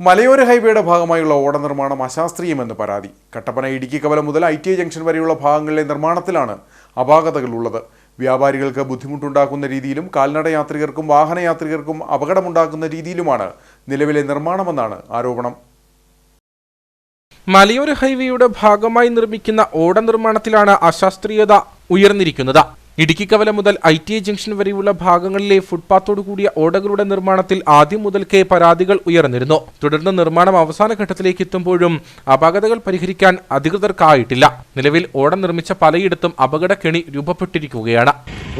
മലയോര ഹൈവേയുടെ ഭാഗമായുള്ള ഓട നിർമ്മാണം അശാസ്ത്രീയമെന്ന് പരാതി. കട്ടപ്പന ഇടുക്കി കവലം മുതൽ ഐ ടി ജംഗ്ഷൻ വരെയുള്ള ഭാഗങ്ങളിലെ നിർമ്മാണത്തിലാണ് അപാകതകളുള്ളത്. വ്യാപാരികൾക്ക് ബുദ്ധിമുട്ടുണ്ടാക്കുന്ന രീതിയിലും കാൽനട യാത്രികർക്കും വാഹനയാത്രികർക്കും അപകടമുണ്ടാക്കുന്ന രീതിയിലുമാണ് നിലവിലെ നിർമ്മാണമെന്നാണ് ആരോപണം. മലയോര ഹൈവേയുടെ ഭാഗമായി നിർമ്മിക്കുന്ന ഓട നിർമ്മാണത്തിലാണ് അശാസ്ത്രീയത ഉയർന്നിരിക്കുന്നത്. ഇടുക്കി കവല മുതൽ ഐ ടി ഐ ജംഗ്ഷൻ വരെയുള്ള ഭാഗങ്ങളിലെ ഫുട്പാത്തോടു കൂടിയ ഓടകളുടെ നിർമ്മാണത്തിൽ ആദ്യം മുതൽക്കേ പരാതികൾ ഉയർന്നിരുന്നു. തുടർന്ന് നിർമ്മാണം അവസാന ഘട്ടത്തിലേക്ക് എത്തുമ്പോഴും അപകടകൾ പരിഹരിക്കാൻ അധികൃതർക്കായിട്ടില്ല. നിലവിൽ ഓട നിർമ്മിച്ച പലയിടത്തും അപകടക്കെണി രൂപപ്പെട്ടിരിക്കുകയാണ്.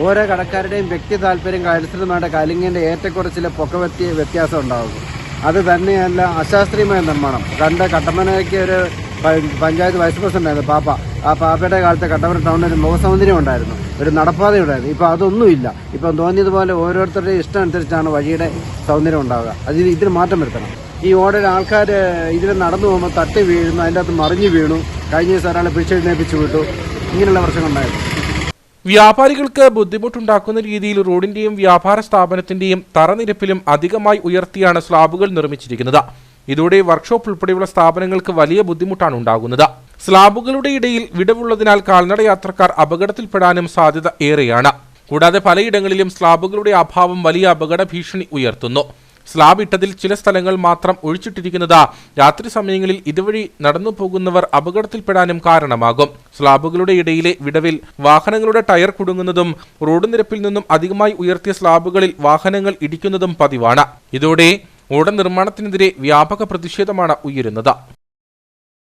ഓരോ കടക്കാരുടെയും വ്യക്തി താല്പര്യം അനുസൃതമായിട്ട് കലിങ്ങിന്റെ ഏറ്റക്കുറച്ചിലെ പൊക്കവെത്തി വ്യത്യാസം ഉണ്ടാകുന്നു അത് തന്നെയല്ല അശാസ്ത്രീയമായ നിർമ്മാണം. കണ്ട കട്ടപ്പനയ്ക്ക് ഒരു പഞ്ചായത്ത് വൈസ് പ്രസിഡന്റ് പാപ്പ. ആ പാപ്പയുടെ കാലത്ത് കട്ടപ്പന ടൗണിൽ ഒരു മുഖസൗന്ദര്യം ഉണ്ടായിരുന്നു. ഒരു നടപ്പാത ഉണ്ടായിരുന്നു ഇപ്പൊ അതൊന്നുമില്ല. ഇപ്പം തോന്നിയതുപോലെ ഓരോരുത്തരുടെയും ഇഷ്ടം അനുസരിച്ചാണ് വഴിയുടെ സൗന്ദര്യം ഉണ്ടാവുക. അതിന് ഇതിന് മാറ്റം വരുത്തണം. ഈ ഓടയിൽ ആൾക്കാർ ഇതിൽ നടന്നു പോകുമ്പോൾ തട്ടി വീഴുന്നു അതിന്റെ അകത്ത് മറിഞ്ഞു വീണു. കഴിഞ്ഞ ദിവസം ഒരാളെ പിടിച്ചെഴുന്നേപ്പിച്ചു വിട്ടു. ഇങ്ങനെയുള്ള പ്രശ്നങ്ങളുണ്ടായിരുന്നു വ്യാപാരികൾക്ക് ബുദ്ധിമുട്ടുണ്ടാക്കുന്ന രീതിയിൽ റോഡിന്റെയും വ്യാപാര സ്ഥാപനത്തിന്റെയും തറനിരപ്പിലും അധികമായി ഉയർത്തിയാണ് സ്ലാബുകൾ നിർമ്മിച്ചിരിക്കുന്നത്. ഇതോടെ വർക്ക്ഷോപ്പ് ഉൾപ്പെടെയുള്ള സ്ഥാപനങ്ങൾക്ക് വലിയ ബുദ്ധിമുട്ടാണ് ഉണ്ടാകുന്നത്. സ്ലാബുകളുടെ ഇടയിൽ വിടവുള്ളതിനാൽ കാൽനട യാത്രക്കാർ അപകടത്തിൽപ്പെടാനും സാധ്യത ഏറെയാണ്. കൂടാതെ പലയിടങ്ങളിലും സ്ലാബുകളുടെ അഭാവം വലിയ അപകട ഭീഷണി ഉയർത്തുന്നു. സ്ലാബ് ഇട്ടതിൽ ചില സ്ഥലങ്ങൾ മാത്രം ഒഴിച്ചിട്ടിരിക്കുന്നത് രാത്രി സമയങ്ങളിൽ ഇതുവഴി നടന്നു പോകുന്നവർ അപകടത്തിൽപ്പെടാനും കാരണമാകും. സ്ലാബുകളുടെ ഇടയിലെ വിടവിൽ വാഹനങ്ങളുടെ ടയർ കുടുങ്ങുന്നതും റോഡ് നിരപ്പിൽ നിന്നും അധികമായി ഉയർത്തിയ സ്ലാബുകളിൽ വാഹനങ്ങൾ ഇടിക്കുന്നതും പതിവാണ്. ഇതോടെ ഓട നിർമ്മാണത്തിനെതിരെ വ്യാപക പ്രതിഷേധമാണ് ഉയരുന്നത്.